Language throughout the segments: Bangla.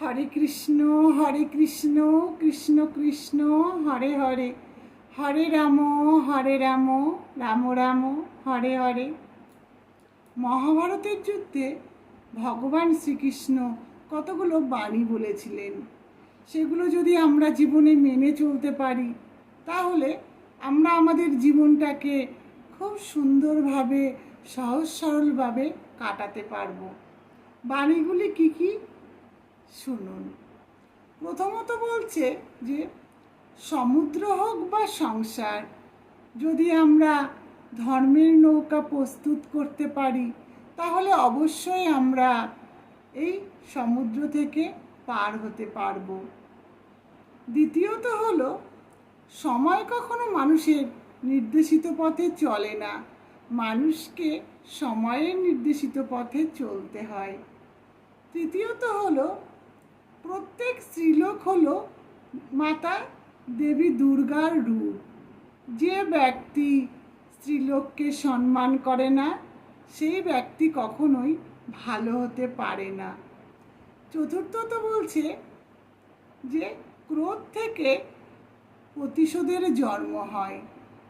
হরে কৃষ্ণ হরে কৃষ্ণ কৃষ্ণ কৃষ্ণ, হরে হরে। হরে রাম হরে রাম রাম রাম, হরে হরে। মহাভারতের যুদ্ধে ভগবান শ্রীকৃষ্ণ কতগুলো বাণী বলেছিলেন? সেগুলো যদি আমরা জীবনে মেনে চলতে পারি, তাহলে আমরা আমাদের জীবনটাকে খুব সুন্দরভাবে, সহজ সরলভাবে কাটাতে পারব। বাণীগুলি কি কি? শুনুন। প্রথমত বলছে যে, সমুদ্র হোক বা সংসার, যদি আমরা ধর্মের নৌকা প্রস্তুত করতে পারি, তাহলে অবশ্যই আমরা এই সমুদ্র থেকে পার হতে পারব। দ্বিতীয়ত হলো, সময় কখনো মানুষের নির্দেশিত পথে চলে না। মানুষকে সময়ের নির্দেশিত পথে চলতে হয়। তৃতীয়ত হলো প্রত্যেক স্ত্রীলোক হলো মাতা দেবী দুর্গার রূপ। যে ব্যক্তি স্ত্রীলোককে সম্মান করে না, সেই ব্যক্তি কখনোই ভালো হতে পারে না। চতুর্থত বলছে যে ক্রোধ থেকে প্রতিশোধের জন্ম হয়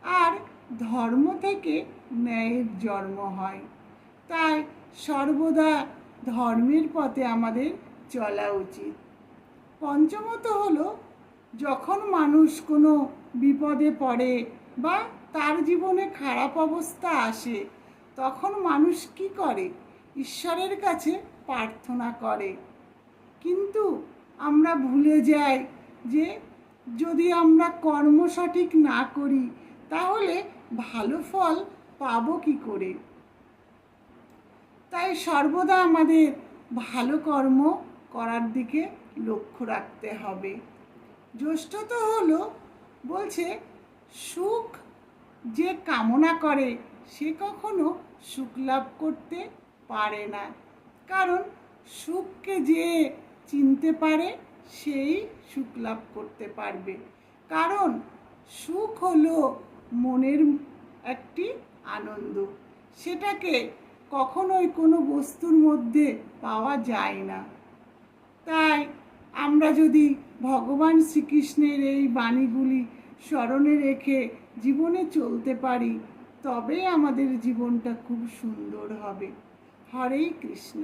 আর ধর্ম থেকে ন্যায়ের জন্ম হয়। তাই সর্বদা ধর্মের পথে আমাদের চলা উচিত। পঞ্চমত হলো, যখন মানুষ কোনো বিপদে পড়ে বা তার জীবনে খারাপ অবস্থা আসে, তখন মানুষ কি করে? ঈশ্বরের কাছে প্রার্থনা করে। কিন্তু আমরা ভুলে যাই যে, যদি আমরা কর্ম সঠিক না করি, তাহলে ভালো ফল পাব কি করে? তাই সর্বদা আমাদের ভালো কর্ম করার দিকে লক্ষ্য রাখতে হবে। জ্যৈষ্ঠত হলো, বলছে, সুখ যে কামনা করে, সে কখনো সুখ লাভ করতে পারে না। কারণ সুখকে যে চিনতে পারে, সেই সুখ লাভ করতে পারবে। কারণ সুখ হলো মনের একটি আনন্দ। সেটাকে কখনোই কোনো বস্তুর মধ্যে পাওয়া যায় না। তাই আমরা যদি ভগবান শ্রীকৃষ্ণের এই বাণীগুলি স্মরণে রেখে জীবনে চলতে পারি তবে আমাদের জীবনটা খুব সুন্দর হবে। হরে কৃষ্ণ।